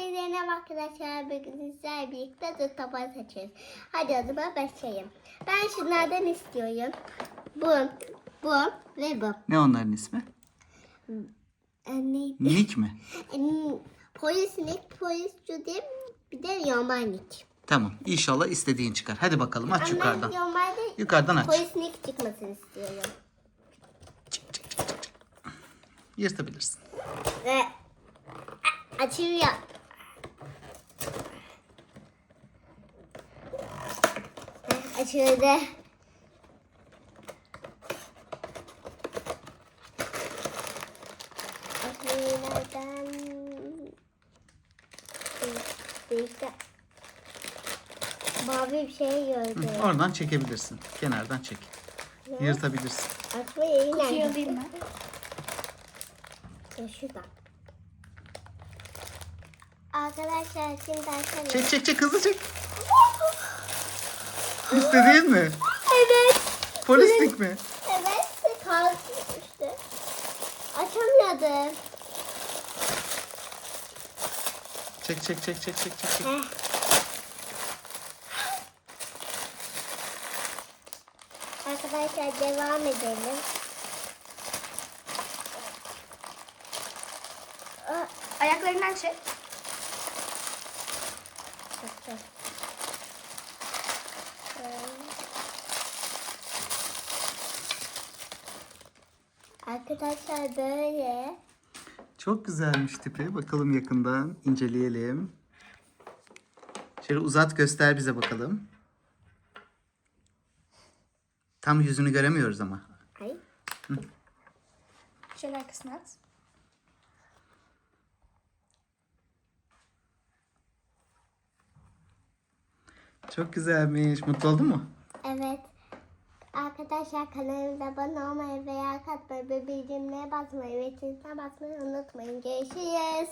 Hepinize merhaba arkadaşlar. Bugün sizlerle birlikte dur tabağı seçiyoruz. Hadi o zaman başlayalım. Ben şunlardan istiyorum. Bu, bu ve bu. Ne onların ismi? E, neydi? Nick mi? E, Polislik, polis cüdim, bir de yomanik. Tamam. İnşallah istediğin çıkar. Hadi bakalım aç Ama yukarıdan. yomalde Yukarıdan aç. polislik çıkmasını istiyorum. Çık, çık, çık, çık. Yırtabilirsin. Ve açılıyor. Açıldı. Açılırdan işte mavi bir şey gördüm. Oradan çekebilirsin. Kenardan çek. Yırtabilirsin. Açma yeri Kutuyu alayım mı? Ya Şurada. Arkadaşlar şimdi açalım. Çek çek çek hızlı çek. İstediğin mi? Evet. Polislik mi? Evet. Kalktı işte. Açamıyordum. Çek çek çek çek çek çek. çek. Heh. Arkadaşlar devam edelim. Aa, Ayaklarından çek. çok çok. Arkadaşlar böyle. Çok güzelmiş tipi. Bakalım yakından inceleyelim. Şöyle uzat göster bize bakalım. Tam yüzünü göremiyoruz ama. Ay. Şöyle arkasına at. Çok güzelmiş. Mutlu oldun mu? Evet. Arkadaşlar kanalımıza abone olmayı veya katmayı bildirimlere basmayı ve çizgisine basmayı unutmayın. Görüşürüz.